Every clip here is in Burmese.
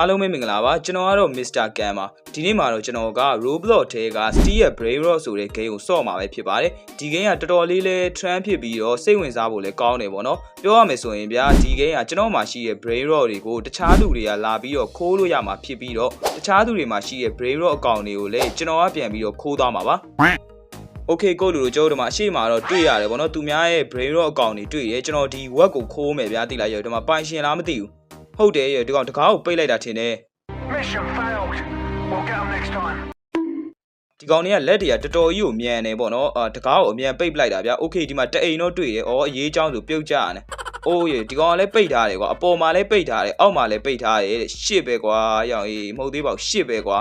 အားလုံးပဲမင်္ဂလာပါကျွန်တော်ကတော့ Mr. Cam ပါဒီနေ့မှာတော့ကျွန်တော်က Roblox ထဲက Steel ရဲ့ Brave Rock ဆိုတဲ့ game ကိုစော့မှာပဲဖြစ်ပါတယ်ဒီ game ကတော်တော်လေးလဲ trend ဖြစ်ပြီးတော့စိတ်ဝင်စားဖို့လဲကောင်းတယ်ပေါ့နော်ပြောရမယ်ဆိုရင်ဗျာဒီ game ကကျွန်တော်မှာရှိတဲ့ Brave Rock တွေကိုတခြားသူတွေကလာပြီးတော့ခိုးလို့ရမှာဖြစ်ပြီးတော့တခြားသူတွေမှာရှိတဲ့ Brave Rock အကောင့်တွေကိုလည်းကျွန်တော်ကပြန်ပြီးတော့ခိုးသွားမှာပါโอเคကိုလူတို့ကျွန်တော်တို့မှာအရှိမတော့တွေ့ရတယ်ဗောနော်သူများရဲ့ brain rot အကောင့်တွေတွေ့တယ်ကျွန်တော်ဒီ web ကိုခိုးမယ်ဗျာတိလိုက်ရောဒီမှာပိုင်ရှင်လားမသိဘူး ဟုတ်တယ်ရဲ့ဒီကောင်တကားကိုပိတ်လိုက်တာထင်တယ် Mission failed. We'll get them next time. ဒီကောင်တွေကလက်တရာတော်တော်ကြီးကိုမြန်နေပေါ့နော်အာတကားကိုအမြန်ပိတ်ပလိုက်တာဗျာ Okay ဒီမှာတအိမ်တော့တွေ့တယ်ဩအရေးချောင်းဆိုပြုတ်ကြရတယ်အိုးရေဒီကောင်ကလည်းပိတ်ထားတယ်ကွာအပေါ်မှာလည်းပိတ်ထားတယ်အောက်မှာလည်းပိတ်ထားတယ်တဲ့ရှစ်ပဲကွာရောင်အေးမဟုတ်သေးပါဘူးရှစ်ပဲကွာ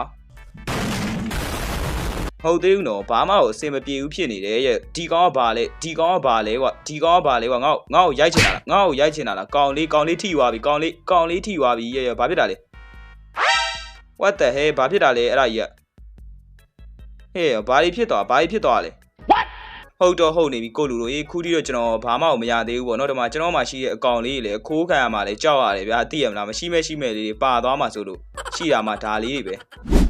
ဟုတ်သေးဘူးနော်ဘာမှကိုအဆင်မပြေဘူးဖြစ်နေတယ်ရဲ့ဒီကောင်ကဘာလဲဒီကောင်ကဘာလဲကွာဒီကောင်ကဘာလဲကွာငါ့ကိုငါ့ကိုရိုက်ချင်တာလားငါ့ကိုရိုက်ချင်တာလားကောင်လေးကောင်လေးထိသွားပြီကောင်လေးကောင်လေးထိသွားပြီရဲ့ရဲ့ဘာဖြစ်တာလဲ what the hell ဘာဖြစ်တာလဲအဲ့ဒါကြီးကဟေးဘာတွေဖြစ်သွားဘာတွေဖြစ်သွားလဲဟုတ်တော့ဟုတ်နေပြီကိုလူတို့ရေးခုတီးတော့ကျွန်တော်ဘာမှမရသေးဘူးပေါ့နော်ဒီမှာကျွန်တော်မှရှိတဲ့အကောင်လေးတွေလည်းခိုးခံရမှာလည်းကြောက်ရတယ်ဗျာသိရမလားမရှိမဲ့ရှိမဲ့လေးတွေပါသွားမှာဆိုလို့ရှိတာမှဒါလေးတွေပဲ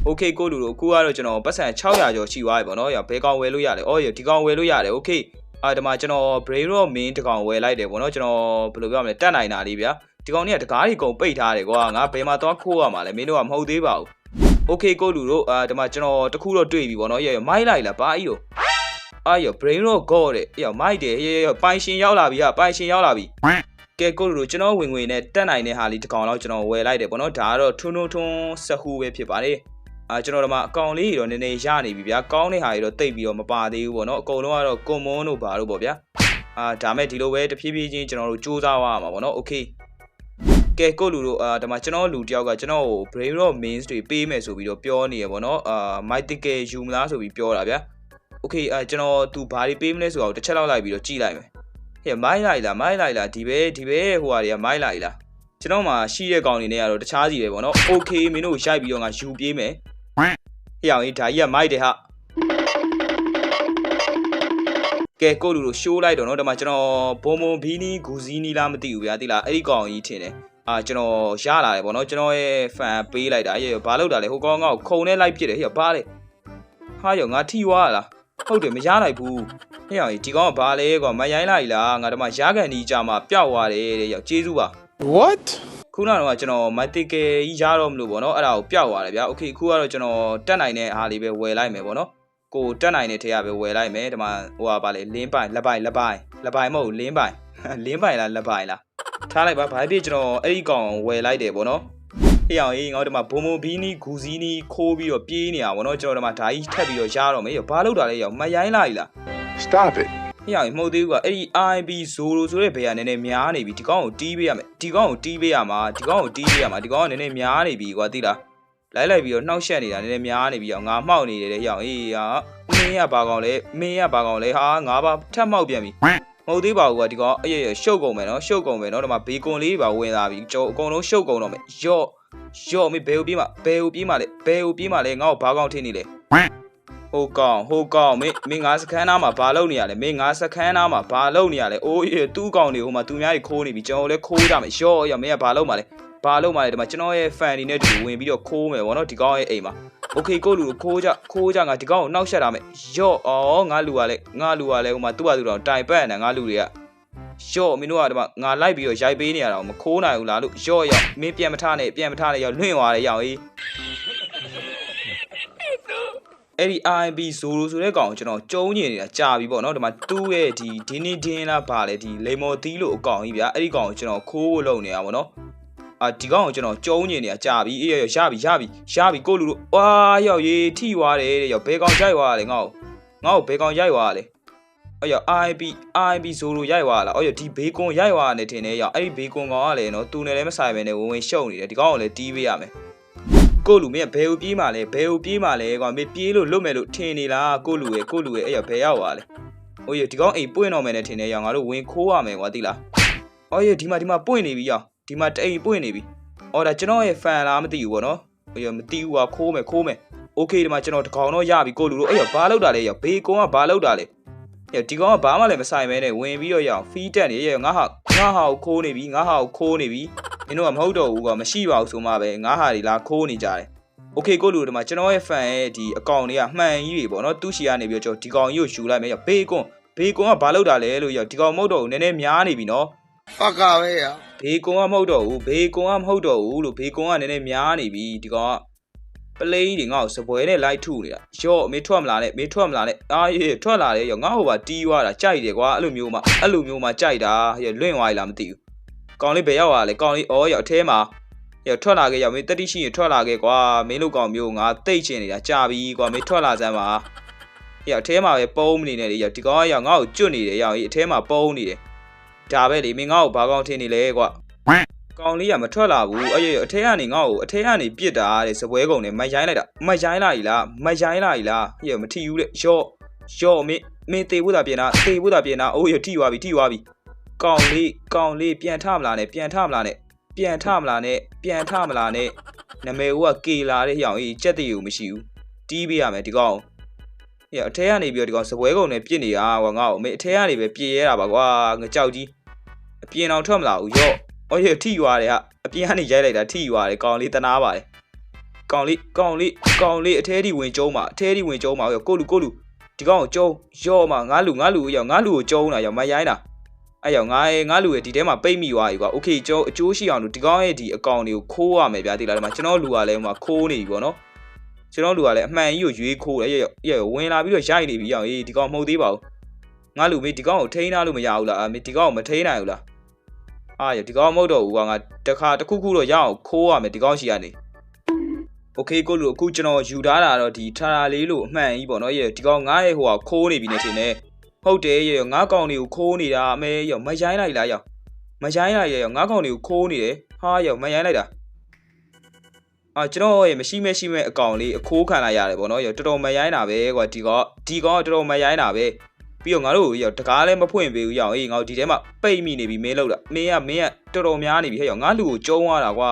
โอเคကိုလူတို့အခုကတော့ကျွန်တော်ပတ်စံ600ကျော်ရှိသွားပြီပေါ့နော်ရဘဲကောင်ဝယ်လို့ရတယ်အော်ရဒီကောင်ဝယ်လို့ရတယ်โอเคအာဒီမှာကျွန်တော် Brain Rock Main တကောင်ဝယ်လိုက်တယ်ပေါ့နော်ကျွန်တော်ဘယ်လိုပြောရမလဲတက်နိုင်တာလေးဗျာဒီကောင်ကြီးကတကားကြီးကုန်ပိတ်ထားတယ်ကွာငါဘယ်မှာသွားခိုးရမှာလဲမင်းတို့ကမဟုတ်သေးပါဘူး โอเคကိုလူတို့အာဒီမှာကျွန်တော်တခုတော့တွေ့ပြီပေါ့နော်ရေမိုက်လိုက်လားဘာကြီးတော့အာရ brain rock god တဲ့အေးမိုက်တယ်ရေပိုင်ရှင်ရောက်လာပြီဟာပိုင်ရှင်ရောက်လာပြီကဲကိုလူတို့ကျွန်တော်ဝင်ဝင်နဲ့တက်နိုင်တဲ့ဟာလေးတစ်ကောင်တော့ကျွန်တော်ဝယ်လိုက်တယ်ပေါ့နော်ဒါကတော့ထွန်းထွန်းထွန်းစဟူပဲဖြစ်ပါတယ် အာကျွန်တော်တို့မှာအကောင်လေးတွေတော့နည်းနည်းရနေပြီဗျာကောင်းတဲ့ဟာတွေတော့တိတ်ပြီးတော့မပါသေးဘူးပေါ့နော်အကုန်လုံးကတော့ကွန်မွန်တို့ဘာတို့ပေါ့ဗျာအာဒါမဲ့ဒီလိုပဲတဖြည်းဖြည်းချင်းကျွန်တော်တို့စူးစမ်းရမှာပေါ့နော်โอเค ကဲကိုလူတို့အာဒါမှကျွန်တော်လူတယောက်ကကျွန်တော်ကို brain rot means တွေပေးမယ်ဆိုပြီးတော့ပြောနေရပေါ့နော်အာ mythical ယူမလားဆိုပြီးပြောတာဗျာ okay အာကျွန်တော်သူဘာတွေပေးမလဲဆိုတော့တစ်ချက်လောက်လိုက်ပြီးတော့ကြည့်လိုက်မယ်ဟဲ့မိုင်းလိုက်လားမိုင်းလိုက်လားဒီပဲဒီပဲဟိုဟာတွေကမိုင်းလိုက်လားကျွန်တော်မှရှိတဲ့ကောင်တွေနဲ့ကတော့တခြားစီပဲပေါ့နော် okay မင်းတို့ရိုက်ပြီးတော့ငါယူပြေးမယ် ဟဲ့အောင်ကြီးဒါကြီးကမိုက်တယ်ဟာကဲကိုလူတို့ရှိုးလိုက်တော့နော်ဒီမှာကျွန်တော်ဘုံဘုံဘီနီဂူဇီနီလားမသိဘူးဗျာတိလားအဲ့ဒီကောင်ကြီးထင်တယ်အာကျွန်တော်ရလာတယ်ပေါ့နော်ကျွန်တော်ရဲ့ဖန်ပေးလိုက်တာရဲ့ဘာလို့တာလဲဟိုကောင်ကခုံနဲ့လိုက်ပြစ်တယ်ဟေ့ဘာလဲဟာရောငါထီဝါလားဟုတ်တယ်မရလိုက်ဘူးဟေ့အောင်ဒီကောင်ကဘာလဲကွာမရိုင်းလိုက်လားငါတို့မှရကန်ဒီကြမှာပျောက်သွားတယ်တဲ့ရောက်ကျေးဇူးပါ What? ခုနကတော့ကျွန်တော် mythical ကြီးရတော့မလို့ပေါ့နော်အဲ့ဒါကိုပျောက်သွားတယ်ဗျာ okay ခုကတော့ကျွန်တော်တက်နိုင်တဲ့အားလေးပဲဝယ်လိုက်မယ်ပေါ့နော်ကိုတက်နိုင်တဲ့ထဲကပဲဝယ်လိုက်မယ်ဒီမှာဟိုဟာပါလေလင်းပိုင်လက်ပိုင်လက်ပိုင်လက်ပိုင်မဟုတ်ဘူးလင်းပိုင်လင်းပိုင်လားလက်ပိုင်လားထားလိုက်ပါဘာဖြစ်ကျွန်တော်အဲ့ဒီကောင်ဝယ်လိုက်တယ်ပေါ့နော်အေးအောင်အေးငါတို့ဒီမှာဘုံဘုံဘီနီဂူဇီနီခိုးပြီးတော့ပြေးနေတာပေါ့နော်ကျွန်တော်ဒီမှာဓာကြီးထပ်ပြီးတော့ရတော့မယ်ဘာလို့တာလဲရောက်မရိုင်းလိုက်လား Stop it. ဟိအောင်မဟုတ်သေးဘူးကွာအဲ့ဒီ IB Zoro ဆိုတဲ့ဘယ်ကနည်းနည်းများနေပြီဒီကောင်ကိုတီးပေးရမယ်ဒီကောင်ကိုတီးပေးရမှာဒီကောင်ကိုတီးပေးရမှာဒီကောင်ကနည်းနည်းများနေပြီကွာသိလားလိုက်လိုက်ပြီးတော့နှောက်ရှက်နေတာနည်းနည်းများနေပြီအောင်ငါမှောက်နေတယ်တဲ့ဟိအောင်အေးဟာမင်းကဘာကောင်လဲမင်းကဘာကောင်လဲဟာငါဘာထပ်မှောက်ပြန်ပြီမဟုတ်သေးပါဘူးကွာဒီကောင်အေးရရှုပ်ကုန်မယ်နော်ရှုပ်ကုန်မယ်နော်ဒီမှာဘေကွန်လေးပါဝင်လာပြီကျွန်တော်အကုန်လုံးရှုပ်ကုန်တော့မယ်ယော့ယော့မင်းဘယ်ကိုပြေးမှာဘယ်ကိုပြေးမှာလဲဘယ်ကိုပြေးမှာလဲငါ့ကိုဘာကောင်ထင်းနေလဲ ဟိုကောင်ဟိုကောင်မင်းမင်းငါစခန်းသားမှာဘာလုပ်နေရလဲမင်းငါစခန်းသားမှာဘာလုပ်နေရလဲအိုးအေးသူ့ကောင်တွေဟိုမှာသူများတွေခိုးနေပြီကျွန်တော်လည်းခိုးကြမယ်ရော့ရော့မင်းကဘာလုပ်မှာလဲဘာလုပ်မှာလဲဒီမှာကျွန်တော်ရဲ့ fan တွေနဲ့တူဝင်ပြီးတော့ခိုးမယ်ဗောနော်ဒီကောင်ရဲ့အိမ်မှာ okay ကိုလူခိုးကြခိုးကြငါဒီကောင်ကိုနှောက်ရှက်တာမယ်ရော့အော်ငါလူကလည်းငါလူကလည်းဟိုမှာသူ့ဟာသူ့တော်တိုင်ပတ်နေငါလူတွေကရော့မင်းတို့ကဒီမှာငါလိုက်ပြီးတော့ရိုက်ပေးနေရတာကိုမခိုးနိုင်ဘူးလားလို့ရော့ရော့မင်းပြန်မထနဲ့ပြန်မထနဲ့ရော့လွင့်သွားတယ်ရောင်အေး အဲ့ဒီ IB Zoro ဆိုတဲ့ကောင်ကိုကျွန်တော်ကျုံးညင်နေတာကြာပြီပေါ့နော်ဒီမှာသူ့ရဲ့ဒီဒင်းနေဒင်းလားဗာလေဒီလေမော်တီးလို့အကောင်ကြီးဗျာအဲ့ဒီကောင်ကိုကျွန်တော်ခိုးဖို့လုပ်နေတာပေါ့နော်အာဒီကောင်ကိုကျွန်တော်ကျုံးညင်နေတာကြာပြီအေးရရရပြီရပြီရပြီကိုလူတို့ဝါရောက်ရေးထိသွားတယ်တဲ့ရောက်ဘဲကောင်ရိုက်သွားတယ်ငါ့ကိုငါ့ကိုဘဲကောင်ရိုက်သွားတယ်အဲ့ရောက် IB IB Zoro ရိုက်သွားလားအဲ့ရောက်ဒီဘေကွန်ရိုက်သွားတယ်ထင်တယ်ရောက်အဲ့ဒီဘေကွန်ကောင်ကလည်းနော်သူနဲ့လည်းမဆိုင်ပဲနဲ့ဝင်ဝင်ရှုပ်နေတယ်ဒီကောင်ကိုလည်းတီးပေးရမယ် ကိုလူမင်းကဘယ်ကိုပြေးမှလဲဘယ်ကိုပြေးမှလဲကွာမင်းပြေးလို့လွတ်မယ်လို့ထင်နေလားကိုလူရဲ့ကိုလူရဲ့အဲ့ရဘယ်ရောက်သွားလဲဟိုရဒီကောင်အိမ်ပွင့်တော့မယ်နဲ့ထင်နေရောင်ငါတို့ဝင်ခိုးရမယ်ကွာသိလားအော်ရဒီမှာဒီမှာပွင့်နေပြီရောင်ဒီမှာတအိမ်ပွင့်နေပြီအော်ဒါကျွန်တော်ရဲ့ fan လားမသိဘူးပေါ့နော်ဟိုရမသိဘူးကွာခိုးမယ်ခိုးမယ်โอเคဒီမှာကျွန်တော်တကောင်တော့ရပြီကိုလူတို့အဲ့ရဘာလောက်တာလဲရောဘေကွန်ကဘာလောက်တာလဲအဲ့ဒီကောင်ကဘာမှလည်းမဆိုင်မဲနဲ့ဝင်ပြီးတော့ရအောင်ဖီးတက်နေရငါဟာငါဟာကိုခိုးနေပြီငါဟာကိုခိုးနေပြီ မင်းတို့ကမဟုတ်တော့ဘူးကွာမရှိပါဘူးဆိုမှပဲငါဟာဒီလာခိုးနေကြတယ်โอเคကိုလူဒီမှာကျွန်တော်ရဲ့ fan ရဲ့ဒီအကောင့်တွေကမှန်ကြီးတွေပေါ့နော်သူ့ရှီကနေပြီးတော့ကျွန်တော်ဒီကောင်ကြီးကိုယူလိုက်မယ်ရောဘေးကွန်ဘေးကွန်ကဘာလုပ်တာလဲလို့ရောဒီကောင်မဟုတ်တော့ဘူးနည်းနည်းများနေပြီနော် Fuck out here. ဘေးကွန်ကမဟုတ်တော့ဘူးဘေးကွန်ကမဟုတ်တော့ဘူးလို့ဘေးကွန်ကနည်းနည်းများနေပြီဒီကောင်ကပလိန်တွေငါ့ကိုစပွဲနဲ့လိုက်ထုနေတာရော့မေထွက်မလာနဲ့မေထွက်မလာနဲ့အာရေထွက်လာတယ်ရောငါ့ဟိုပါတီးသွားတာကြိုက်တယ်ကွာအဲ့လိုမျိုးမှအဲ့လိုမျိုးမှကြိုက်တာရလွင့်သွားပြီလားမသိဘူး ကောင်လေးဘယ်ရောက်လာလဲကောင်လေးအော်ရောအထဲမှာရောထွက်လာခဲ့ရောမင်းတက်တိရှိရင်ထွက်လာခဲ့ကွာမင်းတို့ကောင်မျိုးငါတိတ်ချင်နေတာကြာပြီကွာမင်းထွက်လာစမ်းပါရောအထဲမှာပဲပုံးမနေနဲ့လေရောဒီကောင်ကရောငါ့ကိုကျွတ်နေတယ်ရောအထဲမှာပုံးနေတယ်ဒါပဲလေမင်းငါ့ကိုဘာကောင်ထင်နေလဲကွာကောင်လေးကမထွက်လာဘူးအဲ့ရအထဲကနေငါ့ကိုအထဲကနေပြစ်တာတဲ့စပွဲကုံနဲ့မရိုင်းလိုက်တာမရိုင်းလိုက်လားမရိုင်းလိုက်လားဟဲ့မထီဘူးတဲ့ရော့ရော့မင်းမင်းတေဖို့တာပြင်တာတေဖို့တာပြင်တာအိုးရထိသွားပြီထိသွားပြီ ကောင်လေးကောင်လေးပြန်ထမလားနဲ့ပြန်ထမလားနဲ့ပြန်ထမလားနဲ့ပြန်ထမလားနဲ့နမေဦးကကေလာတဲ့ဟောင်ကြီးကြက်တည်ကိုမရှိဘူးတီးပေးရမယ်ဒီကောင်ဟဲ့အထဲကနေပြီးတော့ဒီကောင်စပွဲကုံနဲ့ပြစ်နေတာကွာငါ့ကိုမင်းအထဲကနေပဲပြစ်ရဲတာပါကွာငကြောက်ကြီးအပြင်အောင်ထွက်မလာဘူးရော့အော်ရထိရွာတယ်ဟာအပြင်ကနေရိုက်လိုက်တာထိရွာတယ်ကောင်လေးတနာပါတယ်ကောင်လေးကောင်လေးကောင်လေးအထဲထိဝင်ကျုံးပါအထဲထိဝင်ကျုံးပါရောကိုလူကိုလူဒီကောင်ကိုကျုံးရော့မှာငါလူငါလူရောငါလူကိုကျုံးတာရောမရိုင်းတာ အဲ့ရောငါရဲ့ငါလူရဲ့ဒီထဲမှာပိတ်မိသွားပြီကွာโอเคကျုံးအကျိုးရှိအောင်လို့ဒီကောင်ရဲ့ဒီအကောင့်တွေကိုခိုးရမယ်ဗျာဒီလားဒီမှာကျွန်တော်လူကလည်းဟိုမှာခိုးနေပြီပေါ့နော်ကျွန်တော်လူကလည်းအမှန်ကြီးကိုရွေးခိုးတယ်ရော့ရော့ဝင်လာပြီးတော့ရိုက်နေပြီရောအေးဒီကောင်မဟုတ်သေးပါဘူးငါလူမေးဒီကောင်ကိုထိန်းထားလို့မရဘူးလားအမေဒီကောင်ကိုမထိန်းနိုင်ဘူးလား အာရဒီကောင်မဟုတ်တော့ဘူးကွာငါတခါတစ်ခုခုတော့ရအောင်ခိုးရမယ်ဒီကောင်ရှိရနေโอเคကိုလူအခုကျွန်တော်ယူထားတာတော့ဒီထာရာလေးလို့အမှန်ကြီးပေါ့နော်ရေဒီကောင်ငါရဲ့ဟိုကခိုးနေပြီနေတင်နေ ဟုတ်တယ်ရေငါကောင်တွေကိုခိုးနေတာအမေရောမရိုင်းလိုက်လားရောမရိုင်းလိုက်ရေငါကောင်တွေကိုခိုးနေတယ်ဟာရောမရိုင်းလိုက်တာအာကျွန်တော်ရေမရှိမရှိမဲ့အကောင်လေးအခိုးခံလိုက်ရတယ်ပေါ့နော်ရေတော်တော်မရိုင်းတာပဲကွာဒီကောင်ဒီကောင်ကတော်တော်မရိုင်းတာပဲပြီးတော့ငါတို့ရောတကားလည်းမဖွင့်ပေးဘူးရောအေးငါတို့ဒီထဲမှာပိတ်မိနေပြီမင်းလောက်တာမင်းကမင်းကတော်တော်များနေပြီဟဲ့ရောငါလူကိုကျုံးသွားတာကွာ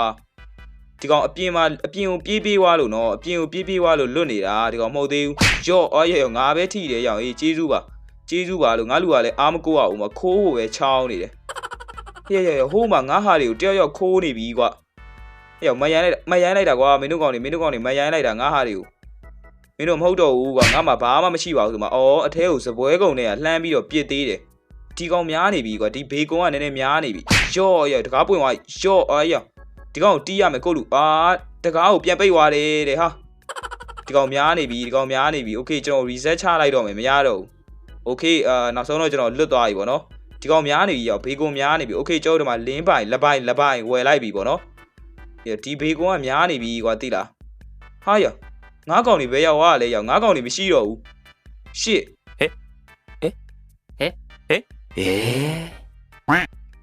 ဒီကောင်အပြင်မှာအပြင်ကိုပြေးပြေးသွားလို့နော်အပြင်ကိုပြေးပြေးသွားလို့လွတ်နေတာဒီကောင်မဟုတ်သေးဘူးရော့အော်ရရောငါပဲထိတယ်ရောအေးကျေးဇူးပါ ကျေးဇူးပါလို့ငါလူကလည်းအားမကိုအောင်မခိုးဖို့ပဲချောင်းနေတယ်ဟဲ့ရရဟိုးမှာငါဟာတွေကိုတယောက်ယောက်ခိုးနေပြီကွာဟဲ့ရောမရိုင်းလိုက်မရိုင်းလိုက်တာကွာမင်းတို့ကောင်တွေမင်းတို့ကောင်တွေမရိုင်းလိုက်တာငါဟာတွေကို မင်းတို့မဟုတ်တော့ဘူးကွာငါမှဘာမှမရှိပါဘူးဆိုမှအော်အထဲကိုစပွဲကုံနဲ့ကလှမ်းပြီးတော့ပြစ်သေးတယ်ဒီကောင်များနေပြီကွာဒီဘေကုံကနည်းနည်းများနေပြီရော့ရော့တကားပွင့်သွားရော့အော်ရော့ဒီကောင်ကိုတီးရမယ်ကိုလူအာတကားကိုပြန်ပိတ်သွားတယ်တဲ့ဟာဒီကောင်များနေပြီဒီကောင်များနေပြီโอเคကျွန်တော် reset ချလိုက်တော့မယ်မရတော့ဘူး โอเคအာနောက်ဆုံးတော့ကျွန်တော်လွတ်သွားပြီပေါ့နော်ဒီကောင်များနေပြီရောဘေကုံများနေပြီโอเคကျွန်တော်တို့မှာလင်းပိုင်လက်ပိုင်လက်ပိုင်ဝယ်လိုက်ပြီပေါ့နော်ဒီဘေကုံကများနေပြီကွာသိလားဟာရော ငါးကောင်တွေပဲရောက်သွားလဲရောက်ငါးကောင်တွေမရှိတော့ဘူးရှစ် え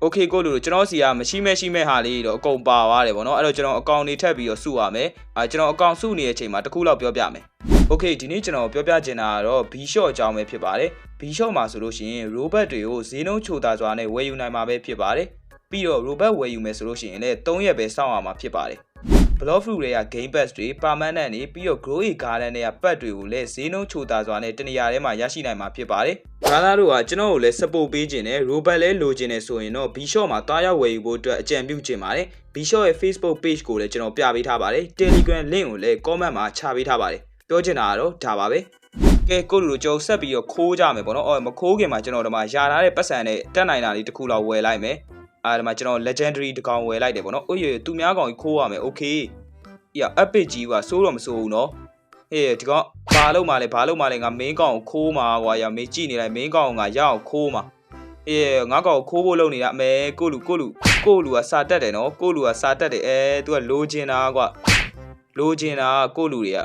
โอเคကိုလူတို့ကျွန်တော်စီကမရှိမဲ့ရှိမဲ့ဟာလေးတော့အကုန်ပါသွားတယ်ဗောနော်အဲ့တော့ကျွန်တော်အကောင့်တွေထပ်ပြီးတော့စုရမယ်အာကျွန်တော်အကောင့်စုနေတဲ့အချိန်မှာတစ်ခုလောက်ပြောပြမယ်โอเคဒီနေ့ကျွန်တော်ပြောပြချင်တာကတော့ B shot အကြောင်းပဲဖြစ်ပါတယ် B shot မှာဆိုလို့ရှိရင် robot တွေကိုဈေးနှုန်းချိုတာစွာနဲ့ဝယ်ယူနိုင်မှာပဲဖြစ်ပါတယ်ပြီးတော့ robot ဝယ်ယူမယ်ဆိုလို့ရှိရင်လည်း3ရက်ပဲစောင့်ရမှာဖြစ်ပါတယ် block fruit တွေက game pass တွေ permanent တွေပြီးတော့ grow a garden တွေက pack တွေကိုလည်းဈေးနှုန်းချိုတာစွာနဲ့တနေရာထဲမှာရရှိနိုင်မှာဖြစ်ပါတယ်။ဘာသာတို့ကကျွန်တော်ကိုလည်း support ပေးခြင်းနဲ့ robot လည်းလိုချင်နေဆိုရင်တော့ Bshop မှာတွားရောက်ဝယ်ယူဖို့အတွက်အကြံပြုချင်ပါတယ်။ Bshop ရဲ့ Facebook page ကိုလည်းကျွန်တော်ပြပေးထားပါတယ်။ Telegram link ကိုလည်း comment မှာချပေးထားပါတယ်။ပြောချင်တာကတော့ဒါပါပဲ။ ကဲကိုလူတို့ကြုံဆက်ပြီးတော့ခိုးကြမယ်ပေါ့နော်။အော်မခိုးခင်မှာကျွန်တော်တို့မှာယာထားတဲ့ပတ်စံနဲ့တက်နိုင်တာလေးတစ်ခုလောက်ဝယ်လိုက်မယ်။အဲဒီမှာကျွန်တော် legendary တစ်ကောင်ဝယ်လိုက်တယ်ပေါ့နော်။အိုးရသူများကောင်ကြီးခိုးရမယ်။ Okay ။အေး epic ကြီးကစိုးတော့မစိုးဘူးနော်။ဟေးဒီကောင်ဘာလို့မှလဲဘာလို့မှလဲငါ main ကောင်ကိုခိုးမှာကွာရမေးကြည့်နေလိုက် main ကောင်ကရအောင်ခိုးမှာ။အေးငါကောင်ကိုခိုးဖို့လုပ်နေတာအမဲကိုလူကိုလူကိုလူကစာတက်တယ်နော်။ကိုလူကစာတက်တယ်အဲ तू ကလိုချင်တာကွာ။လိုချင်တာကိုလူတွေက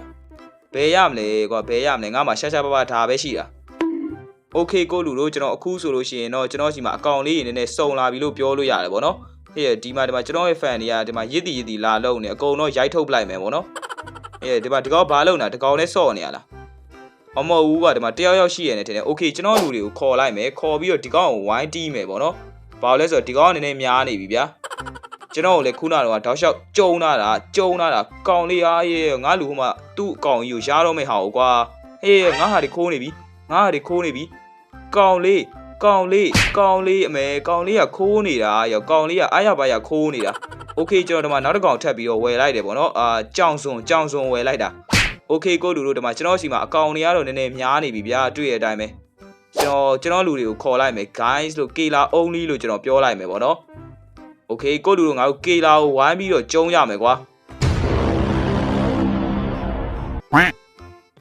ဘယ်ရမလဲကွာဘယ်ရမလဲငါမှရှာရှာပါပါဒါပဲရှိတာ။ Okay ကိုလူတို့ကျွန်တော်အခုဆိုလို့ရှိရင်တော့ကျွန်တော်စီမှာအကောင့်လေးတွေနည်းနည်းစုံလာပြီလို့ပြောလို့ရတယ်ဗောနော်။ဟေးဒီမှာဒီမှာကျွန်တော်ရဲ့ fan တွေကဒီမှာရစ်တီရစ်တီလာလုံးနေအကုန်တော့ရိုက်ထုတ်ပလိုက်မယ်ဗောနော်။အေးဒီမှာဒီကောင်ဘာလုပ်နေတာဒီကောင်လဲစော့နေရလား။အမဟုတ်ဘူးကဒီမှာတယောက်ယောက်ရှိရနေတယ်။ Okay ကျွန်တော်လူတွေကိုခေါ်လိုက်မယ်။ခေါ်ပြီးတော့ဒီကောင်ကိုဝိုင်းတီးမယ်ဗောနော်။ဘာလို့လဲဆိုတော့ဒီကောင်ကနည်းနည်းများနေပြီဗျာ။ ကျွန်တော်ကိုလည်းခုနကတော့တောက်လျှောက်ကြုံလာတာကြုံလာတာကောင်လေးအားရဲ့ငါလူဟိုမှာသူ့အကောင်ကြီးကိုရားတော့မယ့်ဟာကိုကွာဟေးငါဟာဒီခိုးနေပြီငါဟာဒီခိုးနေပြီကောင်လေးကောင်လေးကောင်လေးအမေကောင်လေးကခိုးနေတာရောကောင်လေးကအားရပါရခိုးနေတာ Okay ကျွန်တော်ဒီမှာနောက်တစ်ကောင်ထပ်ပြီးတော့ဝယ်လိုက်တယ်ပေါ့နော်အာကြောင်စွန်ကြောင်စွန်ဝယ်လိုက်တာ Okay ကိုလူတို့ဒီမှာကျွန်တော်စီမှာအကောင့်တွေကတော့နည်းနည်းများနေပြီဗျာတွေ့ရတဲ့အတိုင်းပဲကျွန်တော်ကျွန်တော်လူတွေကိုခေါ်လိုက်မယ် guys လို့ Kela only လို့ကျွန်တော်ပြောလိုက်မယ်ပေါ့နော် Okay ကိုလူတို့ငါတို့ Kela ကိုဝိုင်းပြီးတော့ကျုံးရမယ်ကွာ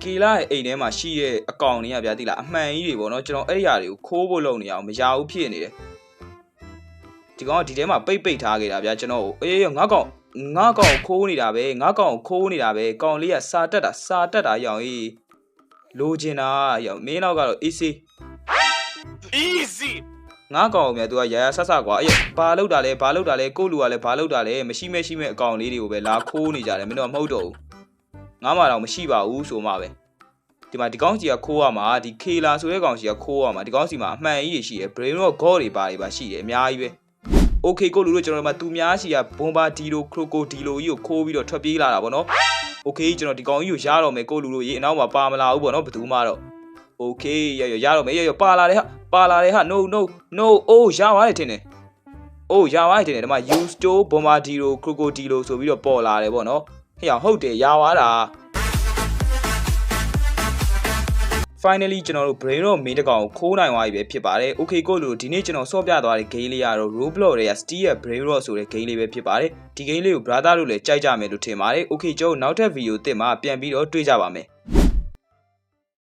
ကီလာရဲ့အိမ်ထဲမှာရှိတဲ့အကောင်တွေကဗျာတိလားအမှန်ကြီးတွေပေါ့နော်ကျွန်တော်အဲ့ဒီဟာတွေကိုခိုးဖို့လုပ်နေအောင်မရဘူးဖြစ်နေတယ်ဒီကောင်ကဒီထဲမှာပိတ်ပိတ်ထားခဲ့တာဗျာကျွန်တော်ကိုအေးငါကောင်ငါကောင်ခိုးနေတာပဲငါကောင်ခိုးနေတာပဲကောင်လေးကစာတက်တာစာတက်တာရောင်ကြီးလိုချင်တာရောင်မင်းတော့ကတော့ easy Easy. ငါကောင်မြတ် तू ကရရဆက်ဆက်ကွာအေးဘာလောက်တာလဲဘာလောက်တာလဲကို့လူကလည်းဘာလောက်တာလဲမရှိမဲ့ရှိမဲ့အကောင်လေးတွေကိုပဲလာခိုးနေကြတယ်မင်းတို့ကမဟုတ်တော့ဘူးငါမှတော့မရှိပါဘူးဆိုမှပဲဒီမှာဒီကောင်းစီကခိုးရမှာဒီခေလာဆိုတဲ့ကောင်စီကခိုးရမှာဒီကောင်းစီမှာအမှန်ကြီးတွေရှိတယ် brain တော့ god တွေပါတွေပါရှိတယ်အများကြီးပဲ okay ကိုလူတို့ကျွန်တော်တို့မှာသူများစီကဘွန်ဘာဒီလိုခရိုကိုဒီလိုကြီးကိုခိုးပြီးတော့ထွက်ပြေးလာတာဗောနော် okay ကျွန်တော်ဒီကောင်ကြီးကိုရတော့မယ်ကိုလူတို့ရေအနောက်မှာပါမလာဘူးဗောနော်ဘယ်သူမှတော့ okay ရရရတော့မယ်ရရပါလာတယ်ဟာပါလာတယ်ဟာ no no no oh ရပါတယ်ထင်တယ် oh ရပါတယ်ထင်တယ်ဒီမှာ use to bombardiro crocodilo ဆိုပြီးတော့ပေါ်လာတယ်ဗောနော်ဟဲ့အောင်ဟုတ်တယ်ရသွားတာ finally ကျွန်တော်တို့ brain rot main တစ်ကောင်ကိုခိုးနိုင်သွားပြီပဲဖြစ်ပါတယ် okay ကိုလို့ဒီနေ့ကျွန်တော်ဆော့ပြသွားတဲ့ game လေးကတော့ roblox တွေက steel ရဲ့ brain rot ဆိုတဲ့ game လေးပဲဖြစ်ပါတယ်ဒီ game လေးကို brother တို့လည်းကြိုက်ကြမယ်လို့ထင်ပါတယ် okay ကျွန်တော်တို့နောက်ထပ် video တင်မှာပြန်ပြီးတော့တွေ့ကြပါမယ်